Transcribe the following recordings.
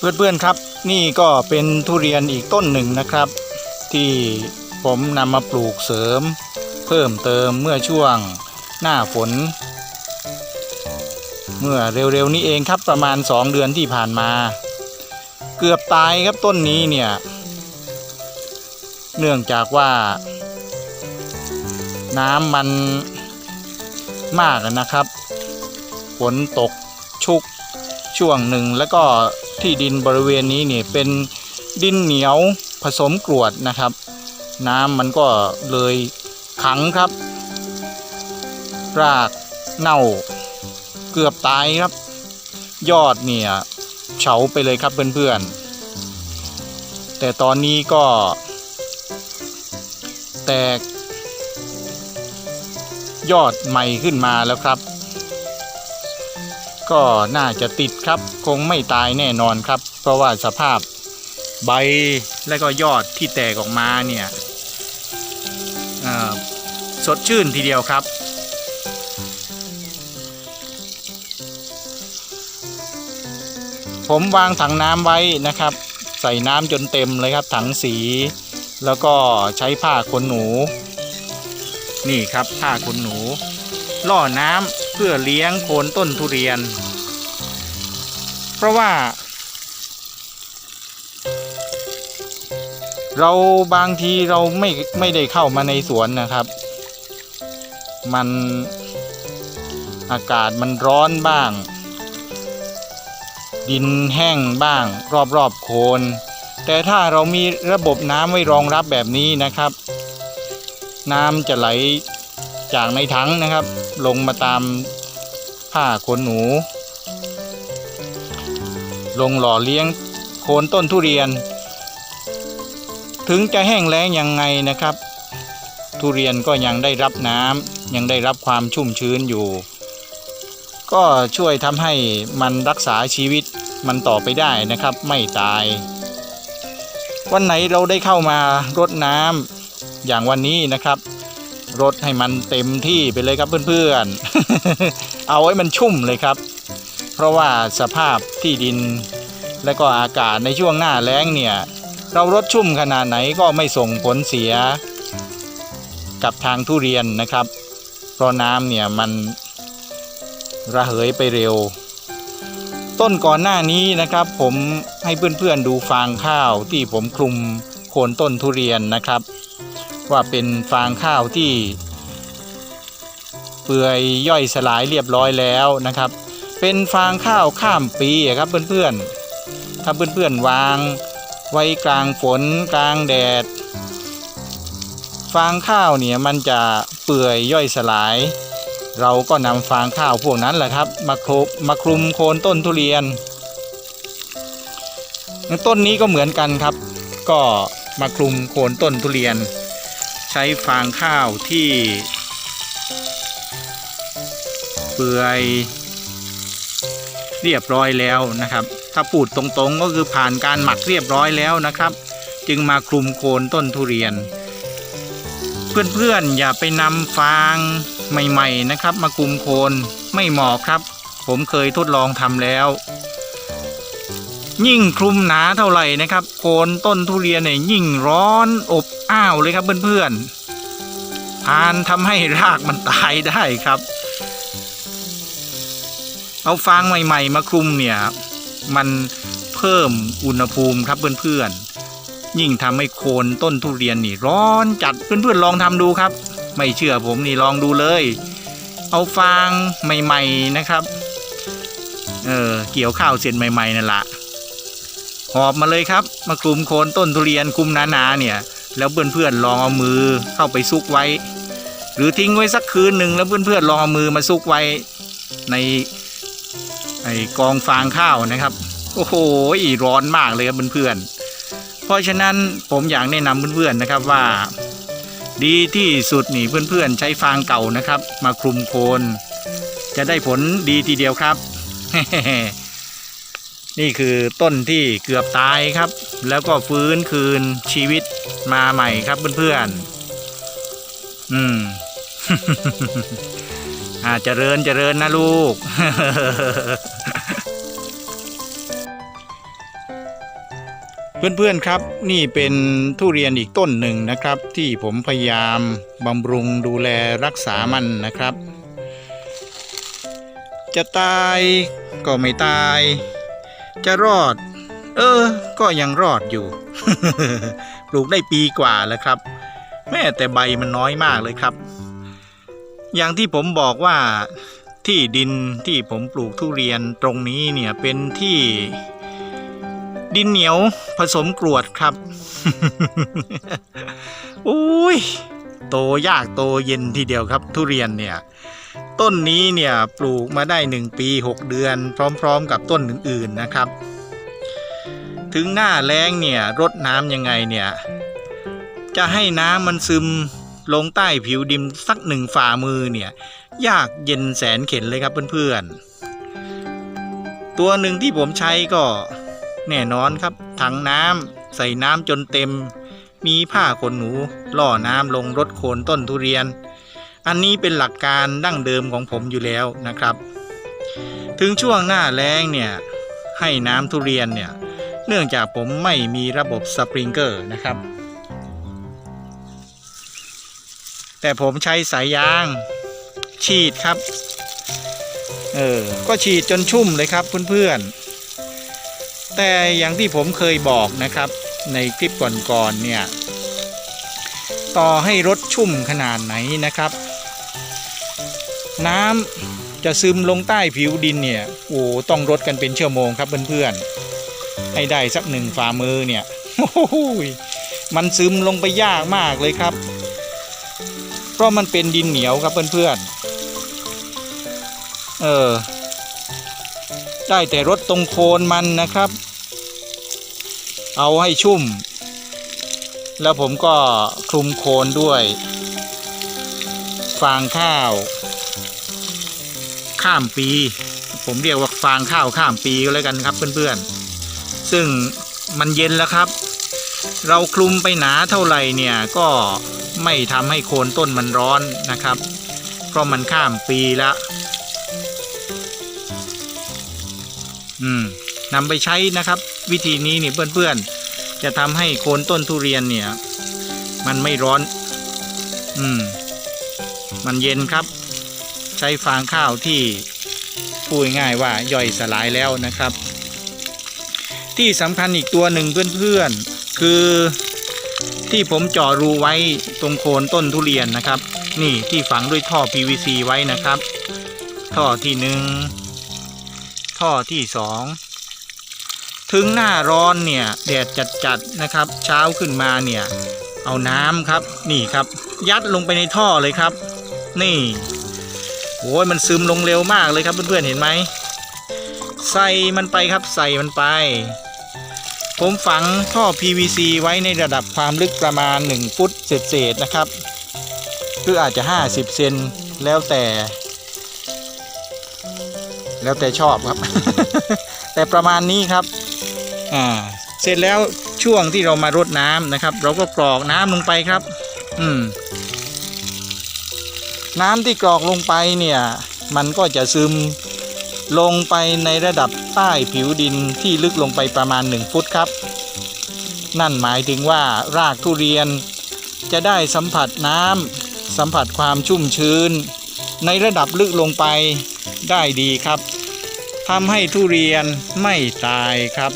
เพื่อนๆครับนี่ก็เป็นทุเรียนอีกต้นหนึ่งนะครับ ที่ผมนำมาปลูกเสริม เพิ่มเติมเมื่อช่วงหน้าฝน เมื่อเร็วๆนี้เองครับประมาณ 2 เดือนที่ผ่านมา เกือบตายครับต้นนี้เนี่ย เนื่องจากว่า น้ำมันมากนะครับ ฝนตกชุกช่วงหนึ่งแล้วก็ ที่ดินบริเวณนี้เนี่เป็นดินเหนียวผสมกรวดนะครับ น้ำมันก็เลยขังครับ รากเน่าเกือบตายครับ ยอดเนี่ยเฉาไปเลยครับเพื่อนๆ แต่ตอนนี้ก็ แตก ยอดใหม่ขึ้นมาแล้วครับ ก็น่าจะติดครับ คงไม่ตายแน่นอนครับ เพราะว่าสภาพใบและก็ยอดที่แตกออกมาเนี่ยสดชื่นทีเดียวครับ ผมวางถังน้ำไว้นะครับ ใส่น้ำจนเต็มเลยครับ ถังสี แล้วก็ใช้ผ้าขนหนู นี่ครับผ้าขนหนู ล่อน้ำ เพื่อเลี้ยงโคนต้นทุเรียน เพราะว่า เราบางทีเราไม่ไม่ได้เข้ามาในสวนนะครับ มันอากาศมันร้อนบ้าง ดินแห้งบ้าง รอบๆโคน แต่ถ้าเรามีระบบน้ำไว้รองรับแบบนี้นะครับ น้ำจะไหล จากในถังนะครับ ลงมาตามผ้าขนหนู ลงหล่อเลี้ยงโคนต้นทุเรียน ถึงจะแห้งแล้งยังไงนะครับ ทุเรียนก็ยังได้รับน้ำยังได้รับความชุ่มชื้นอยู่ ก็ช่วยทำให้มันรักษาชีวิตมันต่อไปได้นะครับ ไม่ตาย วันไหนเราได้เข้ามารดน้ำอย่างวันนี้นะครับ รดให้มันเต็มที่ไปเลยครับเพื่อนๆ เอาไว้มันชุ่มเลยครับ เพราะว่าสภาพที่ดินและก็อากาศในช่วงหน้าแล้งเนี่ย เรารดชุ่มขนาดไหนก็ไม่ส่งผลเสีย กับทางทุเรียนนะครับ เพราะน้ำเนี่ยมันระเหยไปเร็ว ต้นก่อนหน้านี้นะครับ ผมให้เพื่อนๆดูฟางข้าวที่ผมคลุมโคนต้นทุเรียนนะครับ ว่าเป็นฟางข้าวที่ เปื่อยย่อยสลายเรียบร้อยแล้วนะครับ เป็นฟางข้าวข้ามปีครับเพื่อนๆถ้าเพื่อนๆวาง ไว้กลางฝนกลางแดด ฟางข้าวเนี่ยมันจะเปื่อยย่อยสลาย เราก็นำฟางข้าวพวกนั้นแหละครับ มาคลุมมาคลุมโคนต้นทุเรียนต้นนี้ก็เหมือนกันครับ ก็มาคลุมโคนต้นทุเรียน ใช้ฟางข้าวที่ เปื่อยเรียบร้อยแล้วนะครับ ถ้าพูดตรงๆก็คือผ่านการหมักเรียบร้อยแล้วนะครับ จึงมาคลุมโคนต้นทุเรียน เพื่อนๆอย่าไปนำฟางใหม่ ๆนะครับ มาคลุมโคนไม่เหมาะครับ ผมเคยทดลองทำแล้ว ยิ่งคลุมหนาเท่าไหร่นะครับ โคนต้นทุเรียนเนี่ยยิ่งร้อนอบอ้าวเลยครับเพื่อนๆพานทำให้รากมันตายได้ครับ เอาฟางใหม่ ๆ มาคลุมเนี่ย มันเพิ่มอุณหภูมิครับเพื่อนๆยิ่งทำให้โคนต้นทุเรียนนี่ร้อนจัดเพื่อนๆลองทำดูครับ ไม่เชื่อผมนี่ลองดูเลย เอาฟางใหม่ ๆนะครับ เออเกี่ยวข้าวเสร็จใหม่ ๆนั่นละ หอบมาเลยครับ มาคลุมโคนต้นทุเรียนคลุมหนาๆเนี่ย แล้วเพื่อนๆลองเอามือเข้าไปซุกไว้ หรือทิ้งไว้สักคืนหนึ่งแล้วเพื่อนๆลองเอามือมาซุกไว้ในไอกองฟางข้าวนะครับ โอ้โหร้อนมากเลยครับเพื่อนๆเพราะฉะนั้นผมอยากแนะนำเพื่อนๆนะครับว่า ดีที่สุดนี่เพื่อนๆใช้ฟางเก่านะครับ มาคลุมโคน จะได้ผลดีทีเดียวครับ นี่คือต้นที่เกือบตายครับ แล้วก็ฟื้นคืนชีวิตมาใหม่ครับเพื่อนๆ อืมอ่าเจริญเจริญนะลูก เพื่อนๆครับ นี่เป็นทุเรียนอีกต้นหนึ่งนะครับ ที่ผมพยายามบำรุงดูแลรักษามันนะครับ จะตายก็ไม่ตาย จะรอด เออ ก็ยังรอดอยู่ ปลูกได้ปีกว่าแล้วครับ แม่แต่ใบมันน้อยมากเลยครับ อย่างที่ผมบอกว่าที่ดินที่ผมปลูกทุเรียนตรงนี้เนี่ยเป็นที่ดินเหนียวผสมกรวดครับ อุ้ย โตยากโตเย็นทีเดียวครับทุเรียนเนี่ยต้นนี้เนี่ยปลูกมาได้หนึ่งปีหกเดือน พร้อมๆ กับต้นอื่นๆนะครับ ถึงหน้าแล้งเนี่ยรดน้ำยังไงเนี่ยจะให้น้ำมันซึมลงใต้ผิวดินสักหนึ่งฝ่ามือเนี่ยยากเย็นแสนเข็นเลยครับเพื่อนๆ ตัวหนึ่งที่ผมใช้ก็แน่นอนครับถังน้ำใส่น้ำจนเต็ม มีผ้าขนหนูล่อน้ำลงรดโคนต้นทุเรียน อันนี้เป็นหลักการดั้งเดิมของผมอยู่แล้วนะครับ ถึงช่วงหน้าแล้งเนี่ยให้น้ำทุเรียนเนี่ยเนื่องจากผมไม่มีระบบสปริงเกอร์นะครับ แต่ผมใช้สายยาง ฉีดครับ เออ ก็ฉีดจนชุ่มเลยครับเพื่อนๆแต่อย่างที่ผมเคยบอกนะครับ ในคลิปก่อนๆเนี่ย ต่อให้รถชุ่มขนาดไหนนะครับ น้ำจะซึมลงใต้ผิวดินเนี่ยโอ้ต้องรดกันเป็นชั่วโมงครับเพื่อนๆให้ได้สักหนึ่งฝ่ามือเนี่ยโอ้โหมันซึมลงไปยากมากเลยครับ เพราะมันเป็นดินเหนียวครับเพื่อนๆเออได้แต่รดตรงโคนมันนะครับ เอาให้ชุ่ม แล้วผมก็คลุมโคนด้วย ฟางข้าว ข้ามปี ผมเรียกว่าฟางข้าวข้ามปีก็แล้วกันครับเพื่อนๆ ซึ่งมันเย็นแล้วครับ เราคลุมไปหนาเท่าไหร่เนี่ยก็ไม่ทำให้โคนต้นมันร้อนนะครับ เพราะมันข้ามปีละอืมนำไปใช้นะครับ วิธีนี้นี่เพื่อนๆ จะทำให้โคนต้นทุเรียนเนี่ย มันไม่ร้อน อืม มันเย็นครับ ใช้ฟางข้าวที่พูดง่ายว่าย่อยสลายแล้วนะครับ ที่สำคัญอีกตัวหนึ่งเพื่อนๆ คือที่ผมเจาะรูไว้ตรงโคนต้นทุเรียนนะครับ นี่ที่ฝังด้วยท่อ PVC ไว้นะครับ ท่อที่หนึ่งท่อที่สอง ถึงหน้าร้อนเนี่ยแดดจัดๆนะครับ เช้าขึ้นมาเนี่ยเอาน้ำครับนี่ครับ ยัดลงไปในท่อเลยครับ นี่โอ้ยมันซึมลงเร็วมากเลยครับเพื่อนๆเห็นไหมใส่มันไปครับใส่มันไป ผมฝังท่อ PVC ไว้ในระดับความลึกประมาณ 1 ฟุตเศษๆนะครับหรืออาจจะ 50 เซนแล้วแต่ แล้วแต่ชอบครับ แต่ประมาณนี้ครับ อ่าเสร็จแล้วช่วงที่เรามารดน้ำนะครับ เราก็กรอกน้ำลงไปครับ อืม น้ำที่กรอกลงไปเนี่ย มันก็จะซึมลงไปในระดับใต้ผิวดินที่ลึกลงไปประมาณ 1 ฟุตครับ นั่นหมายถึงว่ารากทุเรียน จะได้สัมผัสน้ำสัมผัสความชุ่มชื้น ในระดับลึกลงไปได้ดีครับทำให้ทุเรียนไม่ตายครับ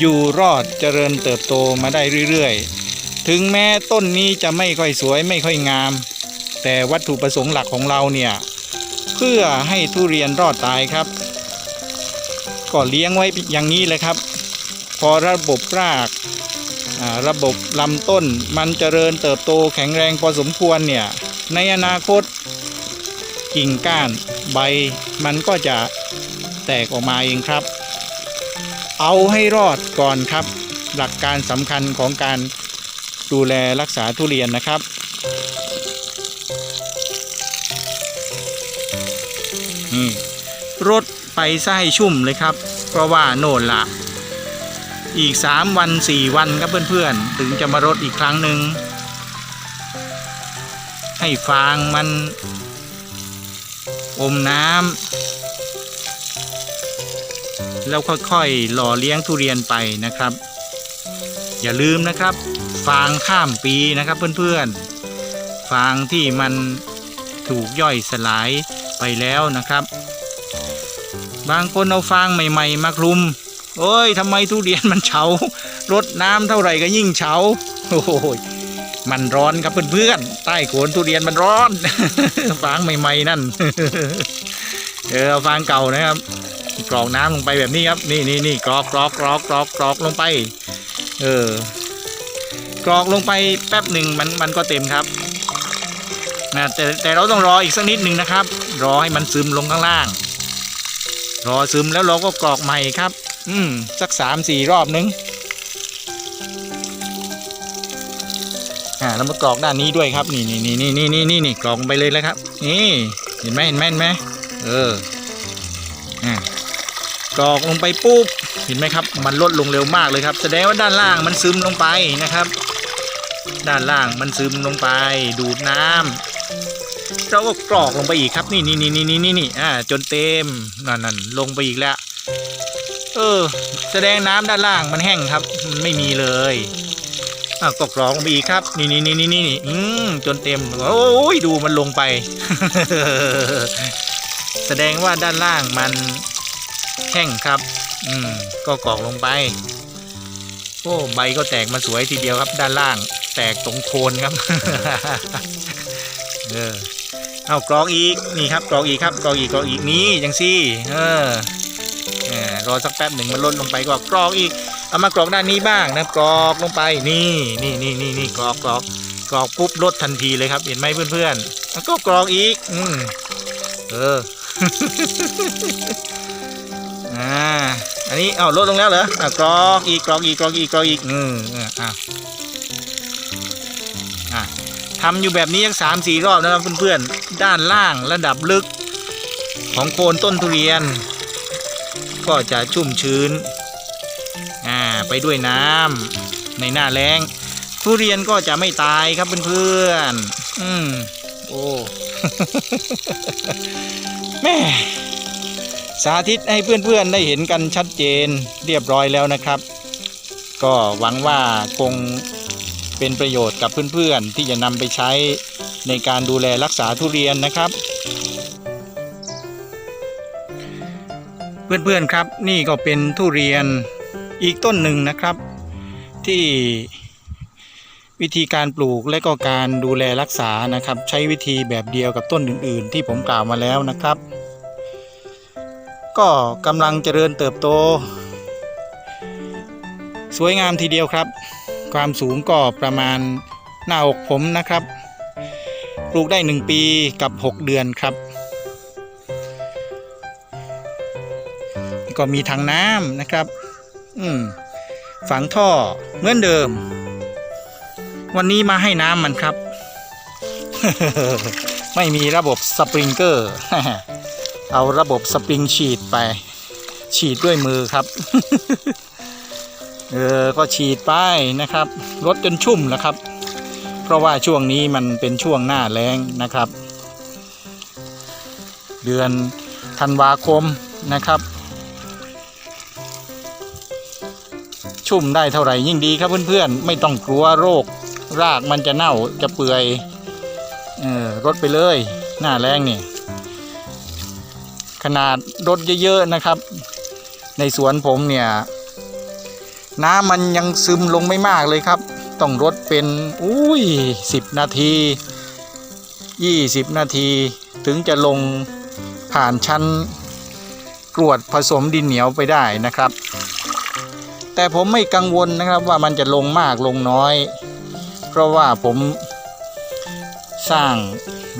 อยู่รอดเจริญเติบโตมาได้เรื่อยๆ ถึงแม้ต้นนี้จะไม่ค่อยสวยไม่ค่อยงาม แต่วัตถุประสงค์หลักของเราเนี่ย เพื่อให้ทุเรียนรอดตายครับ ก็เลี้ยงไว้อย่างนี้เลยครับ พอระบบรากระบบลำต้นมันเจริญเติบโตแข็งแรงพอสมควรเนี่ย ในอนาคตกิ่งก้านใบมันก็จะแตกออกมาเองครับ เอาให้รอดก่อนครับ หลักการสำคัญของการดูแลรักษาทุเรียนนะครับ นี่รดไปไส้ชุ่มเลยครับ เพราะว่าโน่นละอีก 3 วัน 4 วันครับเพื่อนๆ ถึงจะมารดอีกครั้งหนึ่งให้ฟางมัน อมน้ำ แล้วค่อยๆหล่อเลี้ยงทุเรียนไปนะครับ อย่าลืมนะครับ ฟางข้ามปีนะครับเพื่อนๆ ฟางที่มันถูกย่อยสลายไปแล้วนะครับ บางคนเอาฟางใหม่ ๆ มาคลุมโอ้ยทำไมทุเรียนมันเฉารดน้ำเท่าไหร่ก็ยิ่งเฉาโอ้ยมันร้อนครับเพื่อนๆ ใต้โคนทุเรียนมันร้อน ฟางใหม่ ๆ นั่น เออฟางเก่านะครับ กรอกน้ำลงไปแบบนี้ครับนี่นี่นี่กรอกกรอกกรอกกรอกกรอกลงไป เออกรอกลงไปแป๊บหนึ่งมันมันก็เต็มครับนะแต่แต่เราต้องรออีกสักนิดหนึ่งนะครับ รอให้มันซึมลงข้างล่าง รอซึมแล้วเราก็กรอกใหม่ครับ อืมสักสามสี่รอบนึงอ่าแล้วมากรอกด้านนี้ด้วยครับ นี่นี่นี่นี่นี่นี่นี่กรอกไปเลยแล้วครับ นี่เห็นไหมเห็นไหมเห็นไหมเอออ่า กรอกลงไปปุ๊บเห็นไหมครับ มันลดลงเร็วมากเลยครับ แสดงว่าด้านล่างมันซึมลงไปนะครับ ด้านล่างมันซึมลงไป ดูดน้ำเราก็กรอกลงไปอีกครับ นี่นี่นี่นี่นี่นี่อ่าจนเต็มนั่นนั่นลงไปอีกแล้ว เออ แสดงน้ำด้านล่างมันแห้งครับ มันไม่มีเลยอะก็กรอกลงไปอีกครับ นี่นี่นี่นี่นี่อืมจนเต็มโอ้ยดูมันลงไป แสดงว่าด้านล่างมัน แห้งครับ อืม ก็กรอกลงไป โอ้ใบก็แตกมาสวยทีเดียวครับ ด้านล่าง แตกตรงโคนครับ เออ เอากรอกอีก นี่ครับกรอกอีกครับกรอกอีกกรอกอีกนี่จังซี่เออเออรอสักแป๊บหนึ่งมันลดลงไปก็กรอกอีก เอามากรอกด้านนี้บ้างนะกรอกลงไป นี่นี่นี่นี่นี่กรอกกรอกกรอกปุ๊บลดทันทีเลยครับ เห็นไหมเพื่อนๆแล้วก็กรอกอีก อืมเออ อ่า อันนี้เอาลดลงแล้วเหรออะกรอกอีกกรอกอีกกรอกอีกกรอกอีกอืมอะอะอะทำอยู่แบบนี้ยังสามสี่รอบนะครับเพื่อนๆ ด้านล่างระดับลึกของโคนต้นทุเรียน ก็จะชุ่มชื้น อ่า ไปด้วยน้ำในหน้าแล้ง ทุเรียนก็จะไม่ตายครับเพื่อนๆ อืม โอ้ แม่ สาธิตให้เพื่อนๆได้เห็นกันชัดเจนเรียบร้อยแล้วนะครับ ก็หวังว่าคงเป็นประโยชน์กับเพื่อนๆ ที่จะนำไปใช้ในการดูแลรักษาทุเรียนนะครับ เพื่อนๆครับนี่ก็เป็นทุเรียนอีกต้นหนึ่งนะครับ ที่วิธีการปลูกและก็การดูแลรักษานะครับ ใช้วิธีแบบเดียวกับต้นอื่น ๆ ที่ผมกล่าวมาแล้วนะครับ ก็กำลังเจริญเติบโต สวยงามทีเดียวครับ ความสูงก็ประมาณหน้าอกผมนะครับ ปลูกได้ 1 ปีกับ 6 เดือนครับ ก็มีถังน้ำนะครับ อืมฝังท่อเหมือนเดิม วันนี้มาให้น้ำมันครับ ไม่มีระบบสปริงเกอร์ เอาระบบสปริงฉีดไป ฉีดด้วยมือครับ เออ ก็ฉีดไปนะครับรดจนชุ่มแล้วครับ เพราะว่าช่วงนี้มันเป็นช่วงหน้าแล้งนะครับ เดือนธันวาคมนะครับ ชุ่มได้เท่าไหร่ยิ่งดีครับเพื่อนๆ ไม่ต้องกลัวโรค รากมันจะเน่าจะเปื่อยเออรดไปเลย หน้าแรงนี่ ขนาดรดเยอะๆนะครับ ในสวนผมเนี่ย น้ำมันยังซึมลงไม่มากเลยครับ ต้องรดเป็นอุ้ยสิบนาทียี่สิบนาที ถึงจะลงผ่านชั้นกรวดผสมดินเหนียวไปได้นะครับ แต่ผมไม่กังวลนะครับว่ามันจะลงมากลงน้อย เพราะว่าผม สร้าง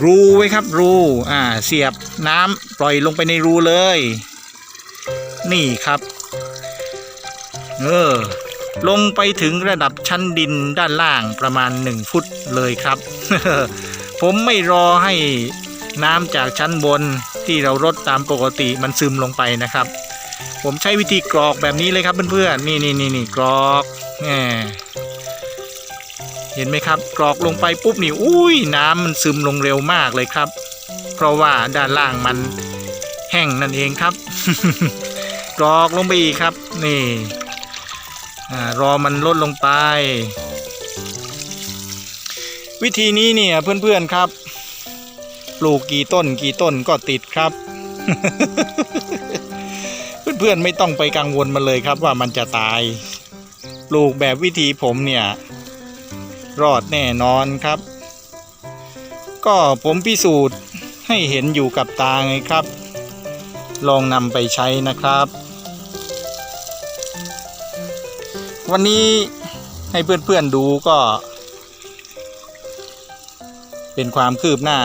รูไว้ครับรูอ่าเสียบน้ำปล่อยลงไปในรูเลย นี่ครับเออลงไปถึงระดับชั้นดินด้านล่างประมาณ 1 ฟุตเลยครับ ผมไม่รอให้น้ำจากชั้นบนที่เรารดตามปกติมันซึมลงไปนะครับ ผมใช้วิธีกรอกแบบนี้เลยครับเพื่อนๆนี่นี่นี่นี่กรอกแหม เห็นไหมครับ กรอกลงไปปุ๊บนี่อุ้ยน้ำมันซึมลงเร็วมากเลยครับ เพราะว่าด้านล่างมันแห้งนั่นเองครับ กรอกลงไปอีกครับ นี่รอมันลดลงไป วิธีนี้เนี่ยเพื่อนๆครับปลูกกี่ต้นกี่ต้นก็ติดครับ เพื่อนๆไม่ต้องไปกังวลมันเลยครับว่ามันจะตายปลูกแบบวิธีผมเนี่ย รอดแน่นอนครับ ก็ผมพิสูจน์ให้เห็นอยู่กับตาไงครับ ลองนำไปใช้นะครับ วันนี้ให้เพื่อนๆดูก็ เป็นความคืบหน้า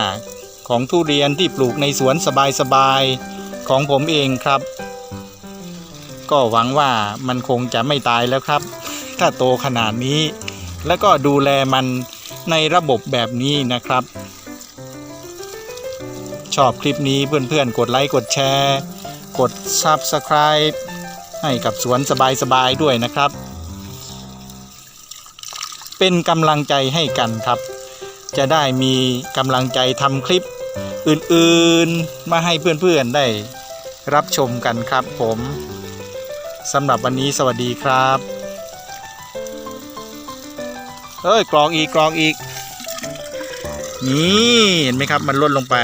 ของทุเรียนที่ปลูกในสวนสบายๆของผมเองครับ ก็หวังว่ามันคงจะไม่ตายแล้วครับ ถ้าโตขนาดนี้ แล้วก็ดูแลมันในระบบแบบนี้นะครับ ชอบคลิปนี้เพื่อนๆ กดไลค์กดแชร์ กด Subscribe ให้กับสวนสบายๆด้วยนะครับ เป็นกำลังใจให้กันครับ จะได้มีกำลังใจทำคลิปอื่นๆ มาให้เพื่อนๆได้รับชมกันครับผมสำหรับวันนี้สวัสดีครับ เอ้ยกรองอีกกรองอีก นี่เห็นไหมครับมันลดลงไป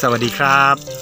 สวัสดีครับ